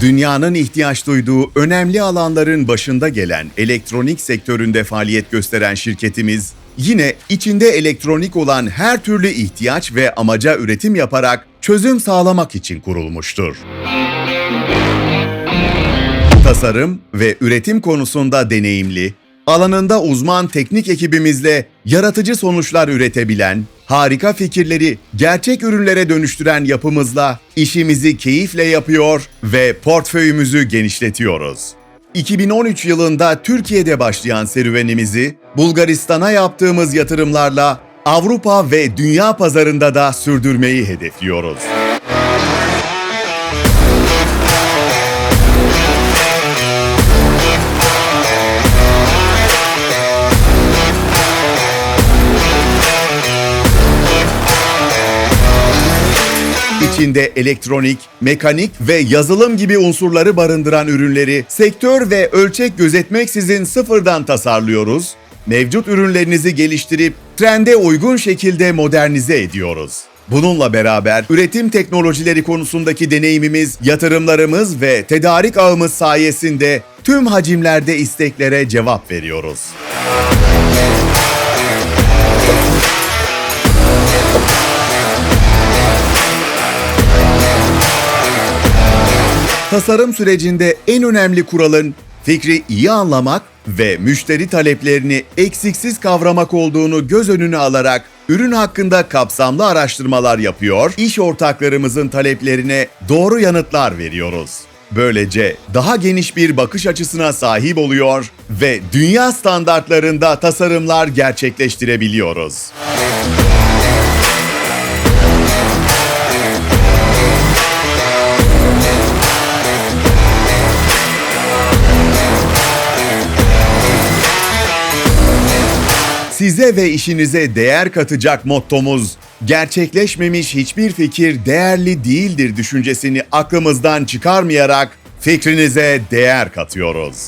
Dünyanın ihtiyaç duyduğu önemli alanların başında gelen elektronik sektöründe faaliyet gösteren şirketimiz, yine içinde elektronik olan her türlü ihtiyaç ve amaca üretim yaparak çözüm sağlamak için kurulmuştur. Tasarım ve üretim konusunda deneyimli, alanında uzman teknik ekibimizle yaratıcı sonuçlar üretebilen, harika fikirleri gerçek ürünlere dönüştüren yapımızla işimizi keyifle yapıyor ve portföyümüzü genişletiyoruz. 2013 yılında Türkiye'de başlayan serüvenimizi Bulgaristan'a yaptığımız yatırımlarla Avrupa ve dünya pazarında da sürdürmeyi hedefliyoruz. İçinde elektronik, mekanik ve yazılım gibi unsurları barındıran ürünleri sektör ve ölçek gözetmeksizin sıfırdan tasarlıyoruz. Mevcut ürünlerinizi geliştirip trende uygun şekilde modernize ediyoruz. Bununla beraber üretim teknolojileri konusundaki deneyimimiz, yatırımlarımız ve tedarik ağımız sayesinde tüm hacimlerde isteklere cevap veriyoruz. Tasarım sürecinde en önemli kuralın fikri iyi anlamak ve müşteri taleplerini eksiksiz kavramak olduğunu göz önüne alarak ürün hakkında kapsamlı araştırmalar yapıyor, iş ortaklarımızın taleplerine doğru yanıtlar veriyoruz. Böylece daha geniş bir bakış açısına sahip oluyor ve dünya standartlarında tasarımlar gerçekleştirebiliyoruz. Size ve işinize değer katacak mottomuz gerçekleşmemiş hiçbir fikir değerli değildir düşüncesini aklımızdan çıkarmayarak fikrinize değer katıyoruz.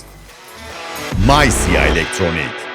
MySia Elektronik